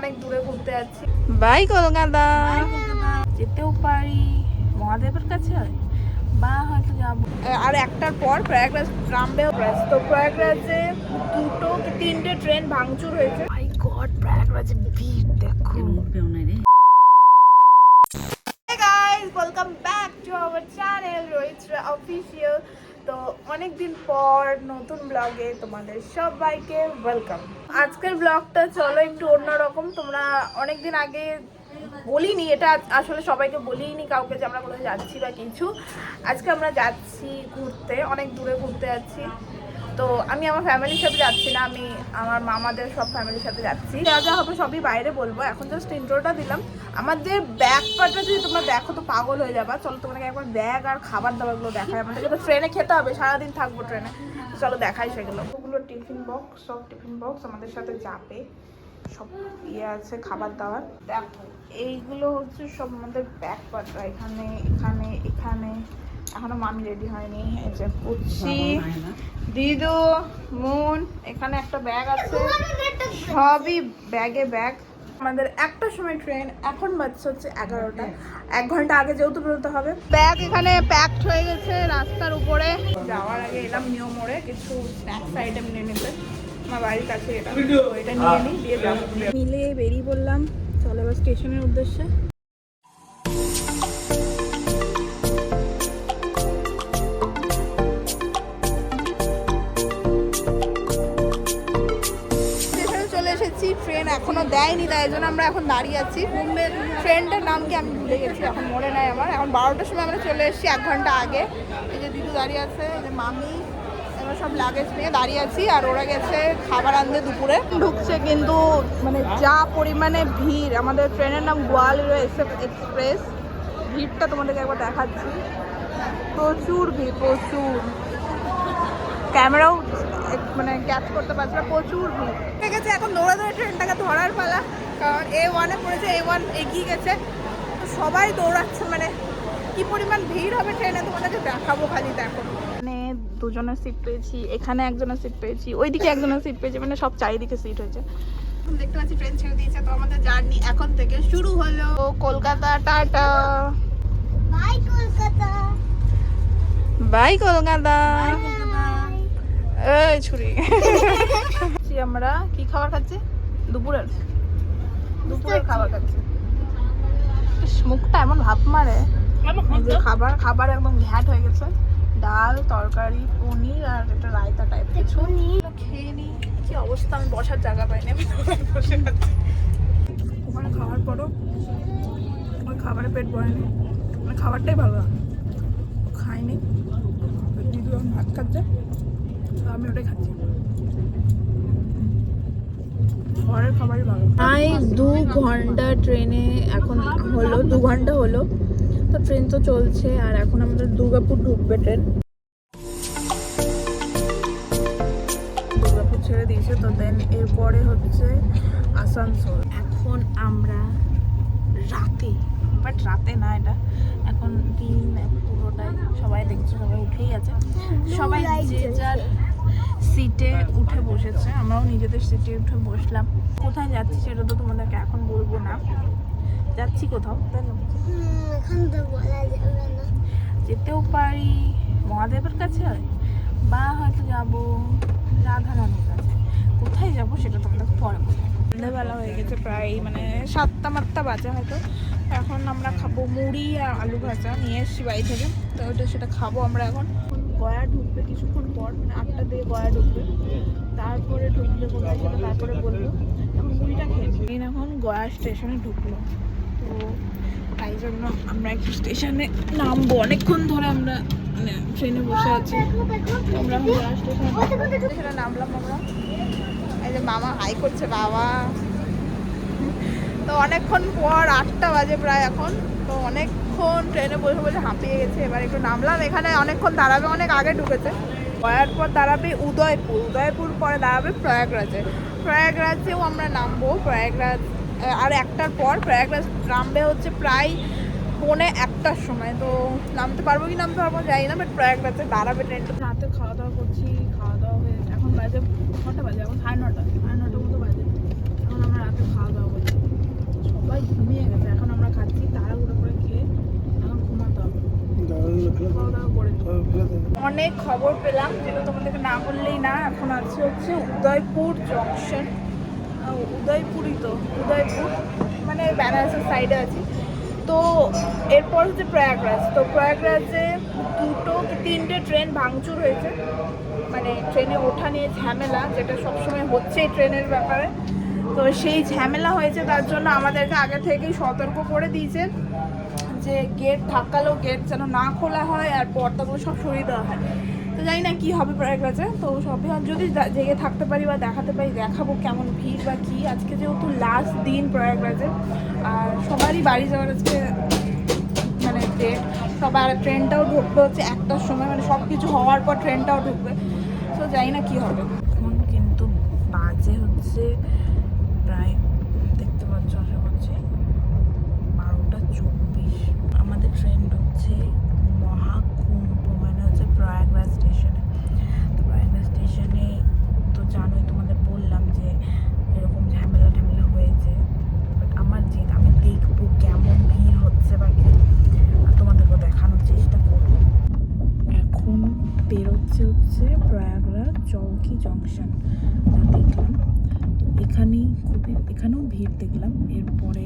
অনেক দূরে ঘুরতে যাচ্ছি। বাই কলকাতা। যেতেও পারি। মহাদেবের কাছে হয়। বা হয়তো যাব। আর একটার পর প্রয়াগরাজ নামবে। তো প্রয়াগরাজে দুটো কি তিনটে ট্রেন ভাঙচুর হয়েছে। মাই গড প্রয়াগরাজে ভিড় দেখো। Hey guys, welcome back to our channel রোহিত্রা অফিসিয়াল তো অনেক দিন পর নতুন ব্লগে তোমাদের সবাইকে ওয়েলকাম আজকের ব্লগটা চলো একটু অন্যরকম, তোমরা অনেক দিন আগে বলিনি, এটা আসলে সবাইকে বলিনি কাউকে যে আমরা কোথায় যাচ্ছি বা কিছু। আজকে আমরা যাচ্ছি ঘুরতে, অনেক দূরে ঘুরতে যাচ্ছি। তো আমি আমার ফ্যামিলির সাথে যাচ্ছি না আমি আমার মামাদের সব ফ্যামিলির সাথে যাচ্ছি। যা যা হবে সবই বাইরে বলব। এখন জাস্ট ইন্ট্রোটা দিলাম। আমাদের ব্যাগ পাটা যদি তোমরা দেখো তো পাগল হয়ে যাবা। চলো তোমাকে একবার ব্যাগ আর খাবার দাবারগুলো দেখায় আমাদেরকে তো ট্রেনে খেতে হবে সারাদিন থাকব ট্রেনে চলো দেখাই সেগুলো। ওগুলো টিফিন বক্স সব টিফিন বক্স আমাদের সাথে যাবে। সব ইয়ে আছে খাবার দাবার। দেখো এইগুলো হচ্ছে সব আমাদের ব্যাগ পাটা। এখানে এখানে এখানে। এখনও মামি রেডি হয়নি। এই যে পুচ্ছি দিদু মুন এখানে একটা ব্যাগ আছে। সবই ব্যাগে ব্যাগ আমাদের একটা সময় ট্রেন এখন বাজছে হচ্ছে এগারোটা। এক ঘণ্টা আগে যেহেতু বেরোতে হবে ব্যাগ এখানে প্যাকড হয়ে গেছে রাস্তার উপরে। যাওয়ার আগে এলাম নিউ মোড়ে কিছু স্ন্যাক্স আইটেম নিয়ে নিতে। আমার বাড়ির কাছে এটা। এটা নিয়ে নিই দিয়ে মিলে বেরিয়ে পড়লাম চলো এবার স্টেশনের উদ্দেশ্যে। এসেছি ট্রেন এখনও দেয়নি, তাই জন্য আমরা এখন দাঁড়িয়ে আছি। ট্রেনটার নাম কি আমি ভুলে গেছি, এখন মনে নাই আমার। এখন বারোটার সময় আমরা চলে এসেছি, এক ঘণ্টা আগে। এই যে দিদু দাঁড়িয়ে আছে, এই যে মামি, এবার সব লাগেজ নিয়ে দাঁড়িয়ে আছি, আর ওরা গেছে খাবার আনতে দুপুরে। ঢুকছে কিন্তু মানে যা পরিমাণে ভিড়, আমাদের ট্রেনের নাম গোয়ালিয়র এক্সপ্রেস ভিড়টা তোমাদেরকে একবার দেখাচ্ছি। প্রচুর ভিড়, প্রচুর। ক্যামেরাও মানে ক্যাচ করতে পারছে না প্রচুর ভিড়। ঠিক আছে এখন দৌড়ে দৌড়ে ট্রেনটাকে ধরার পালা কারণ এ ওয়ানে পড়েছে এ ওয়ান এগিয়ে গেছে। তো সবাই দৌড়াচ্ছে মানে কি পরিমাণ ভিড় হবে ট্রেনে তোমাদেরকে দেখাবো খালি দেখো। মানে দুজনের সিট পেয়েছি এখানে একজনের সিট পেয়েছি ওইদিকে একজনের সিট পেয়েছি মানে সব চারিদিকে সিট হয়েছে। দেখতে পাচ্ছি ট্রেন ছেড়ে দিয়েছে তো আমাদের জার্নি এখন থেকে শুরু হলো। Kolkata tata. Bye Kolkata. Bye Kolkata. এই ছুরি। আমরা কি খাবার খাচ্ছি? দুপুরের। দুপুরের খাবার খাচ্ছি। মুখটা এমন ভাপ মারে। যে খাবার খাবার একদম ঘ্যাট হয়ে গেছে। ডাল তরকারি পনির আর একটা রায়তা টাইপ কিছু। খেয়ে নি। কি অবস্থা? আমি বসার জায়গা পাইনি। আমি বসে খাচ্ছি। ওখানে খাওয়ার পরও ওই খাবারে পেট ভরেনি মানে খাবারটাই ভালো না। খাইনি। দিদু এখন ভাত খাচ্ছে। আমি ওটাই খাচ্ছি। প্রায় দু ঘণ্টা ট্রেনে এখন হলো দু ঘণ্টা হলো। তো ট্রেন তো চলছে আর এখন আমাদের দুর্গাপুর ঢুকবে ট্রেন দুর্গাপুর ছেড়ে দিয়েছে তো দেন এরপরে হচ্ছে আসানসোল। এখন আমরা রাতে। বাট রাতে না এটা। এখন দিন পুরোটাই সবাই দেখছে সবাই উঠেই আছে সবাই যে যার সিটে উঠে বসেছে আমরাও নিজেদের সিটে উঠে বসলাম। কোথায় যাচ্ছি সেটা তো তোমাদেরকে এখন বলব না। যাচ্ছি কোথাও তাই না? যেতেও পারি মহাদেবের কাছে হয় বা হয়তো যাব রাধা রানীর কাছে। কোথায় যাব সেটা তোমাদের পরে বলব। সন্ধ্যেবেলা হয়ে গেছে প্রায় মানে সাতটা মাত্তা বাজে হয়তো। এখন আমরা খাব মুড়ি আর আলু ভাজা। নিয়ে এসেছি বাড়ি থেকে। তো ওটা সেটা খাব আমরা এখন। গয়া ঢুকবে কিছুক্ষণ পর মানে আটটা দিয়ে গয়া ঢুকবে। তারপরে ঢুকবে কোথায় সেটা তারপরে বলব। এখন মুড়িটা ট্রেন এখন গয়া স্টেশনে ঢুকলো। তো তাই জন্য আমরা একটু স্টেশনে নামবো। অনেকক্ষণ ধরে আমরা মানে ট্রেনে বসে আছি। আমরা গয়া স্টেশনে সেটা নামলাম আমরা। এই যে মামা হাই করছে, বাবা। তো অনেকক্ষণ পর আটটা বাজে প্রায় এখন। তো অনেকক্ষণ ট্রেনে বসে বসে হাঁপিয়ে গেছে। এবার একটু নামলাম। এখানে অনেকক্ষণ দাঁড়াবে অনেক আগে ঢুকেছে। গয়ার পর দাঁড়াবে উদয়পুর। উদয়পুর পরে দাঁড়াবে প্রয়াগরাজে। প্রয়াগরাজেও আমরা নামবো। প্রয়াগরাজ আর একটার পর প্রয়াগরাজ নামবে হচ্ছে প্রায় পৌনে একটার সময়। তো নামতে পারব কি নামতে পারব জানি না বাট প্রয়াগরাজে দাঁড়াবে ট্রেনটা রাতে খাওয়া দাওয়া করছি। খাওয়া দাওয়া হয়ে এখন বাজে কটা বাজে? এখন সাড়ে নটা সাড়ে নটার মতো বাজে। এখন আমরা রাতে খাওয়া দাওয়া করছি। সবাই ঘুমিয়ে গেছে, এখন আমরা খাচ্ছি, তাড়াহুড়ো করে খেয়ে এখন ঘুমাতে হবে। অনেক খবর পেলাম যেটা তোমাদেরকে না বললেই না, এখন আছে হচ্ছে উদয়পুর জংশন। উদয়পুরই তো, উদয়পুর মানে বেনারসের সাইডে আছি। তো এরপর হচ্ছে প্রয়াগরাজ, তো প্রয়াগরাজে দুটো কি তিনটে ট্রেন ভাঙচুর হয়েছে। মানে ট্রেনে ওঠা নিয়ে ঝামেলা, যেটা সবসময় হচ্ছে ট্রেনের ব্যাপারে। তো সেই ঝামেলা হয়েছে, তার জন্য আমাদেরকে আগে থেকেই সতর্ক করে দিয়েছে যে গেট থাকালেও গেট যেন না খোলা হয় আর পর্দাগুলো সব সরিয়ে দেওয়া হয়। তো জানি না কী হবে প্রয়াগরাজে, তো সবই যদি জেগে থাকতে পারি বা দেখাতে পারি, দেখাবো কেমন ভিড় বা কী। আজকে যেহেতু লাস্ট দিন প্রয়াগরাজে, আর সবারই বাড়ি যাওয়ার আজকে মানে ডেট সবার ট্রেনটাও ঢুকবে হচ্ছে একটার সময় মানে সব কিছু হওয়ার পর ট্রেনটাও ঢুকবে। তো জানি না কী হবে এখন কিন্তু বাজে হচ্ছে প্রায় দেখতে পাচ্ছ আশা করছি বারোটা চব্বিশ আমাদের ট্রেন ঢুকছে মহাকুম্ভ মানে হচ্ছে প্রয়াগরাজ স্টেশনে তো প্রয়াগরাজ স্টেশনে তো জানোই তোমাদের বললাম যে এরকম ঝামেলা ঝামেলা হয়েছে বাট আমার জেদ আমি দেখব কেমন ভিড় হচ্ছে বা কি আর তোমাদেরকে দেখানোর চেষ্টা করব এখন বেরোচ্ছে হচ্ছে চৌকি জংশন দেখলাম। এখানেই খুবই, এখানেও ভিড় দেখলাম। এরপরে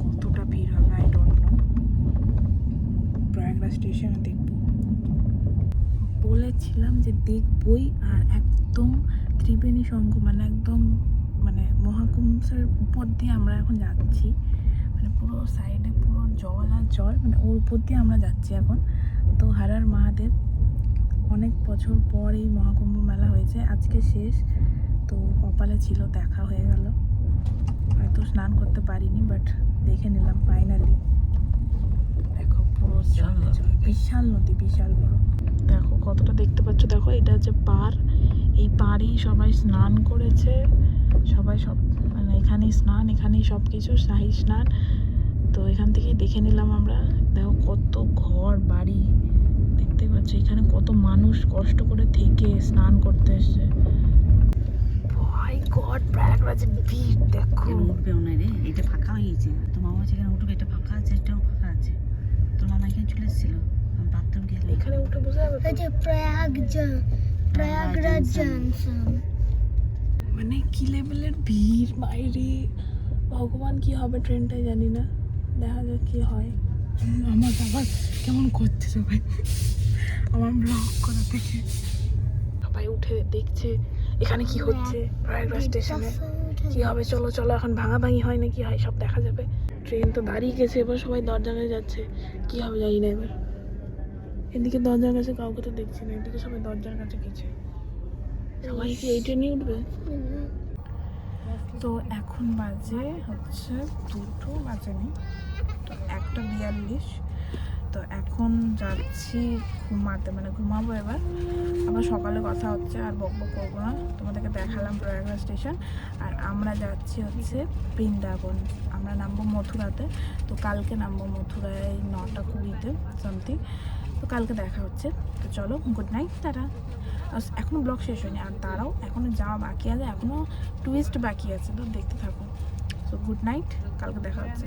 কতটা ভিড় হবে আই ডোন্ট নো প্রয়াগরাজ স্টেশনে দেখব। বলেছিলাম যে দেখবই, আর একদম ত্রিবেণী সংঘ মানে একদম মানে মহাকুম্ভের উপর দিয়ে আমরা এখন যাচ্ছি। মানে পুরো সাইডে পুরো জল আর জল মানে ওর উপর দিয়ে আমরা যাচ্ছি এখন। তো হারার মহাদেব অনেক বছর পর এই মহাকুম্ভ মেলা হয়েছে আজকে শেষ। তো কপালে ছিল দেখা হয়ে গেল। হয়তো স্নান করতে পারিনি বাট দেখে নিলাম ফাইনালি দেখো পুরো বিশাল নদী বিশাল বড়। দেখো কতটা দেখতে পাচ্ছ? দেখো এটা হচ্ছে পার। এই পাড়েই সবাই স্নান করেছে। সবাই সব মানে এখানেই স্নান এখানেই সব কিছু শাহী স্নান। তো এখান থেকেই দেখে নিলাম আমরা। দেখো কত ঘর বাড়ি। দেখতে পাচ্ছ এখানে কত মানুষ কষ্ট করে থেকে স্নান করতে এসছে। ভাই গড প্রয়াগরাজে ভিড় দেখো। এখানে উঠবেও না রে এটা ফাঁকা হয়ে গেছে তোর মামা উঠবে এটা ফাঁকা আছে এটাও ফাঁকা আছে। তোর মামা এখানে চলে এসেছিল বাথরুম এখানে উঠে বসে যাবে তো? যে প্রয়াগ প্রয়াগরাজ জংশন মানে কি লেভেলের ভিড় বাইরে? ভগবান কি হবে ট্রেনটাই জানি না। দেখা যাক কি হয়। আমার বাবা কেমন করছে সবাই। আমার ব্লগ করা থেকে সবাই উঠে দেখছে এখানে কি হচ্ছে? প্রয়াগরাজ স্টেশনে কি হবে? চলো চলো এখন ভাঙা ভাঙি হয় না কি হয় সব দেখা যাবে। ট্রেন তো দাঁড়িয়ে গেছে এবার সবাই দরজা কাছে যাচ্ছে। কি হবে জানি না এবার। এদিকে দরজার কাছে কাউকে তো দেখছি না এদিকে সবাই দরজার কাছে গেছে। সবাই কি এই ট্রেনে উঠবে? তো এখন বাজে হচ্ছে দুটো বাজেনি তো একটা বিয়াল্লিশ। তো এখন যাচ্ছি ঘুমাতে মানে ঘুমাবো এবার। আবার সকালে কথা হচ্ছে আর বক বক করব না। তোমাদেরকে দেখালাম প্রয়াগরাজ স্টেশন। আর আমরা যাচ্ছি হচ্ছে বৃন্দাবন। আমরা নামবো মথুরাতে। তো কালকে নামবো মথুরায় নটা কুড়িতে সামথিং তো কালকে দেখা হচ্ছে। তো চলো গুড নাইট তারা এখনও ব্লগ শেষ হয়নি। আর তারাও এখনও যাওয়া বাকি আছে এখনও টুইস্ট বাকি আছে। তো দেখতে থাকো। তো গুড নাইট কালকে দেখা হচ্ছে।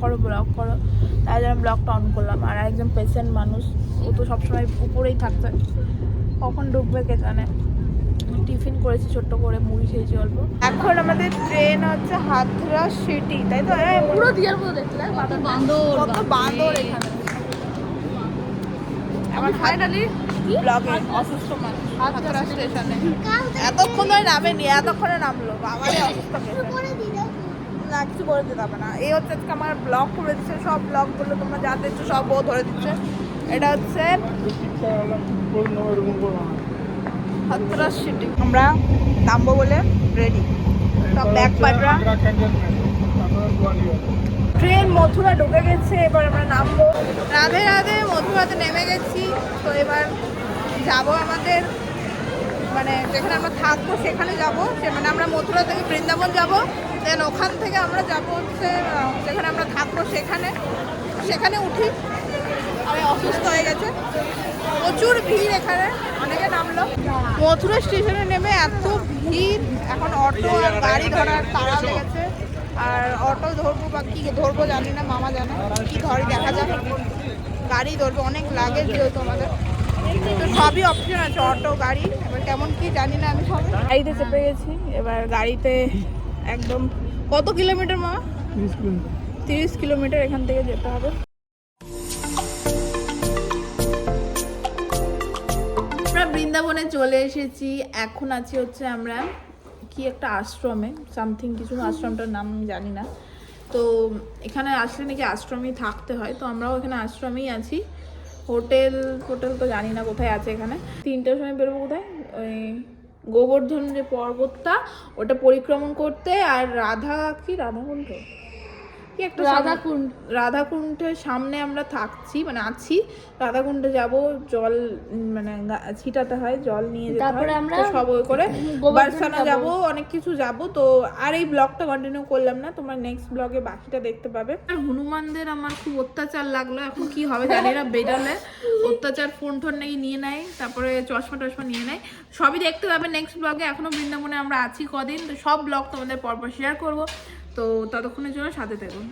করো ব্লক করো তাই জন্য ব্লকটা অন করলাম। আর একজন পেশেন্ট মানুষ ও তো সবসময় উপরেই থাকছে। কখন ঢুকবে কে জানে? টিফিন করেছি ছোট্ট করে মুড়ি খেয়েছি অল্প। এখন আমাদের ট্রেন হচ্ছে হাথরা সিটি তাই তো? হ্যাঁ পুরো দিয়ার মতো দেখলে বান্দর কত বান্দর এখানে। আমার ফাইনালি ব্লগে অসুস্থ মানুষ। হাথরা স্টেশনে এতক্ষণ নামেনি এতক্ষণে নামলো। বাবারে অসুস্থ না কিছু করে দিতে হবে না। এই হচ্ছে আজকে আমার ব্লগ করে দিচ্ছে সব ব্লগগুলো তোমরা যা দেখছ সব ও ধরে দিচ্ছে। এটা হচ্ছে হাতরাস সিটি আমরা নামবো বলে রেডি সব ব্যাগ পাটরা। ট্রেন মথুরা ঢুকে গেছে এবার আমরা নামবো। রাধে রাধে মথুরাতে নেমে গেছি তো এবার যাব আমাদের মানে যেখানে আমরা থাকব সেখানে যাব। মানে আমরা মথুরা থেকে বৃন্দাবন যাব। দেন ওখান থেকে আমরা যাব হচ্ছে যেখানে আমরা থাকব সেখানে। সেখানে উঠি। আমি অসুস্থ হয়ে গেছে। প্রচুর ভিড় এখানে। অনেকে নামলো। মথুরা স্টেশনে নেমে এত ভিড়। এখন অটো আর গাড়ি ধরার তাড়া লেগেছে। আর অটো ধরবো বা কি ধরবো জানি না, মামা জানে। কি ধরে দেখা যাক গাড়ি ধরবো, অনেক লাগে যেহেতু আমাদের। সবই অপশন আছে, অটো, গাড়ি। কেমন কি জানি না আমি সব গাড়িতে চেপে গেছি এবার গাড়িতে একদম কত কিলোমিটার মা তিরিশ কিলোমিটার। এখান থেকে যেতে হবে। আমরা বৃন্দাবনে চলে এসেছি। এখন আছি হচ্ছে আমরা কি একটা আশ্রমে সামথিং কিছু আশ্রমটার নাম আমি জানি না। তো এখানে আসলে নাকি আশ্রমেই থাকতে হয়। তো আমরাও এখানে আশ্রমেই আছি। হোটেল হোটেল তো জানি না কোথায় আছে এখানে। তিনটার সময় বেরোবো কোথায়? ওই গোবর্ধন যে পর্বতটা, ওটা পরিক্রমণ করতে আর রাধা কি? রাধাকুণ্ঠ কি একটা রাধাকুণ্ড। রাধাকুণ্ডের সামনে আমরা থাকছি মানে আছি। রাধাকুণ্ডে যাব জল মানে ছিটাতে হয় জল নিয়ে যেতে তারপরে হয়। আমরা সব ওই করে বারসানা যাব। অনেক কিছু যাব। তো আর এই ব্লগটা কন্টিনিউ করলাম না তোমার নেক্সট ব্লগে বাকিটা দেখতে পাবে। আর হনুমানদের আমার খুব অত্যাচার লাগল এখন কি হবে জানি না বেরালে। অত্যাচার ফোন টোন নাকি নিয়ে নেয় তারপরে চশমা টশমা নিয়ে নেয়। সবই দেখতে পাবে নেক্সট ব্লগে এখনও বৃন্দাবনে আমরা আছি কদিন। তো সব ব্লগ তোমাদের পরপর শেয়ার করব। তো ততক্ষণের জন্য সাথে থাকুন।